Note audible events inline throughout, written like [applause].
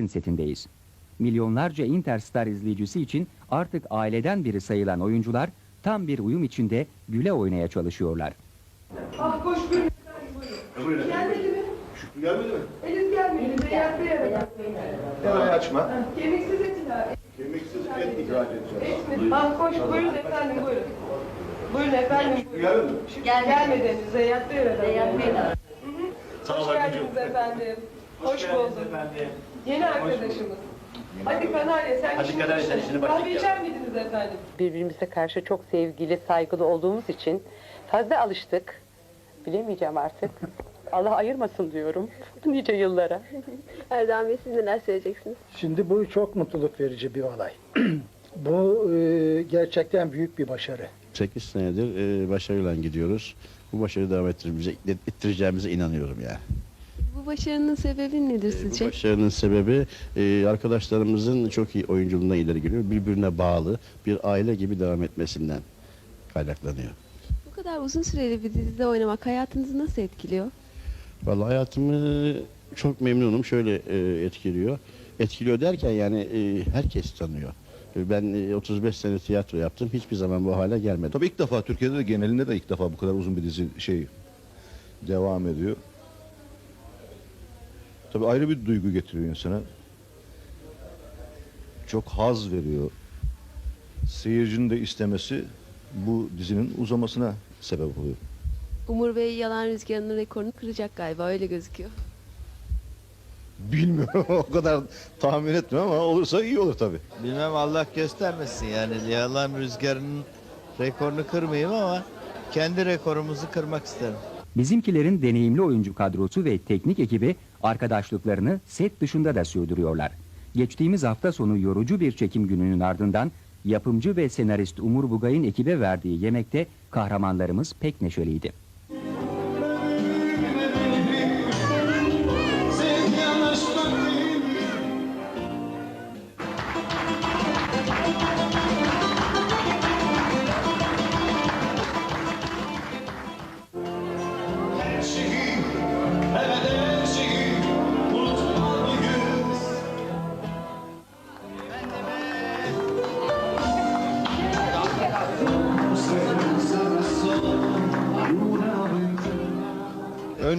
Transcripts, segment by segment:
setindeyiz. Milyonlarca Interstar izleyicisi için artık aileden biri sayılan oyuncular tam bir uyum içinde güle oynaya çalışıyorlar. Ah koş buyurun. Buyurun. Gelmedi mi? Şükrü gelmedi mi? Henüz gelmedi. Beyaz beyaz. Hemen açma. Kemiksiz etin ha. Kemiksiz et ikram edeceğiz. Et mi? Ah koş buyurun efendim buyurun. Buyurun efendim. Şükrü gelmedi mi? Gelmedi. Gelmedi henüz. Zeyyat Bey aradı. Zeyyat Bey de aradı. Sağ Hoş geldiniz efendim. Hoş bulduk. Yeni arkadaşımız. Hadi Kanarya sen Hadi işini Kanarya, sen işini Kahve içer miydiniz efendim? birbirimize karşı çok sevgili, saygılı olduğumuz için fazla alıştık. Bilemeyeceğim artık. [laughs] Allah ayırmasın diyorum [laughs] nice yıllara. Erdem Bey siz neler söyleyeceksiniz? Şimdi bu çok mutluluk verici bir olay. [clears throat] bu e, gerçekten büyük bir başarı. 8 senedir e, başarıyla gidiyoruz. Bu başarıyı devam ettireceğimize inanıyorum yani. Bu başarının sebebi nedir Bu sizce? başarının sebebi e, arkadaşlarımızın çok iyi oyunculuğundan ileri geliyor. Birbirine bağlı bir aile gibi devam etmesinden kaynaklanıyor. Bu kadar uzun süreli bir dizide oynamak hayatınızı nasıl etkiliyor? Vallahi hayatımı çok memnunum. Şöyle e, etkiliyor. Etkiliyor derken yani e, herkes tanıyor. E, Ben e, 35 sene tiyatro yaptım. Hiçbir zaman bu hale gelmedim. Tabii ilk defa Türkiye'de de genelinde de ilk defa bu kadar uzun bir dizi şey devam ediyor. Tabii ayrı bir duygu getiriyor insana. Çok haz veriyor. Seyircinin de istemesi bu dizinin uzamasına sebep oluyor. Umur Bey yalan rüzgarının rekorunu kıracak galiba öyle gözüküyor. Bilmiyorum [laughs] o kadar tahmin etmiyorum ama olursa iyi olur tabii. Bilmem Allah göstermesin yani yalan rüzgarının rekorunu kırmayayım ama kendi rekorumuzu kırmak isterim. Bizimkilerin deneyimli oyuncu kadrosu ve teknik ekibi arkadaşlıklarını set dışında da sürdürüyorlar. Geçtiğimiz hafta sonu yorucu bir çekim gününün ardından yapımcı ve senarist Umur Bugay'ın ekibe verdiği yemekte kahramanlarımız pek neşeliydi.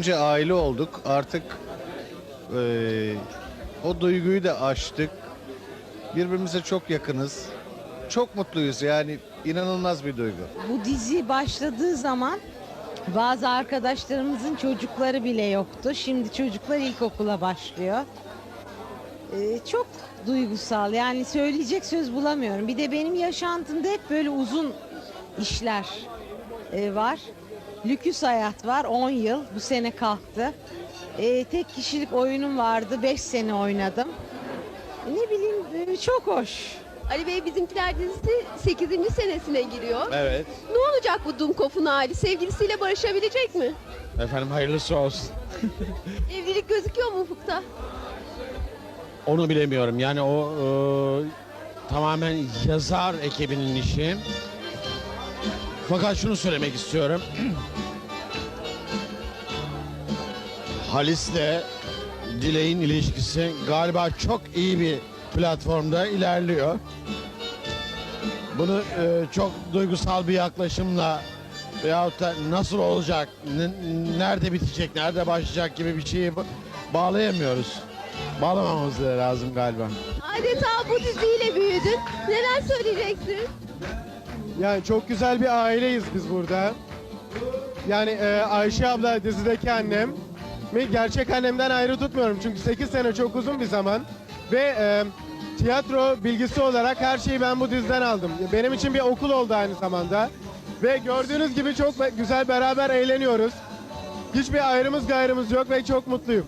Önce aile olduk artık eee, o duyguyu da aştık. Birbirimize çok yakınız. Çok mutluyuz yani inanılmaz bir duygu. Bu dizi başladığı zaman bazı arkadaşlarımızın çocukları bile yoktu. Şimdi çocuklar ilkokula başlıyor. Ee, çok duygusal yani söyleyecek söz bulamıyorum. Bir de benim yaşantımda hep böyle uzun işler e, var. Lüküs hayat var 10 yıl bu sene kalktı. Ee, tek kişilik oyunum vardı 5 sene oynadım. Ne bileyim e, çok hoş. Ali Bey bizimkiler dizisi 8. senesine giriyor. Evet. Ne olacak bu Dumkop'un hali? Sevgilisiyle barışabilecek mi? Efendim hayırlısı olsun. [laughs] Evlilik gözüküyor mu ufukta? Onu bilemiyorum. Yani o e, tamamen yazar ekibinin işi. Fakat şunu söylemek istiyorum. Halis'le Dilek'in ilişkisi galiba çok iyi bir platformda ilerliyor. Bunu e, çok duygusal bir yaklaşımla veyahut da nasıl olacak, nerede bitecek, nerede başlayacak gibi bir şeyi ba- bağlayamıyoruz. Bağlamamamız lazım galiba. Adeta bu diziyle büyüdün. Neler söyleyeceksin? Yani çok güzel bir aileyiz biz burada. Yani e, Ayşe abla dizideki annem mi gerçek annemden ayrı tutmuyorum. Çünkü 8 sene çok uzun bir zaman. Ve e, tiyatro bilgisi olarak her şeyi ben bu diziden aldım. Benim için bir okul oldu aynı zamanda. Ve gördüğünüz gibi çok güzel beraber eğleniyoruz. Hiçbir ayrımız gayrımız yok ve çok mutluyum.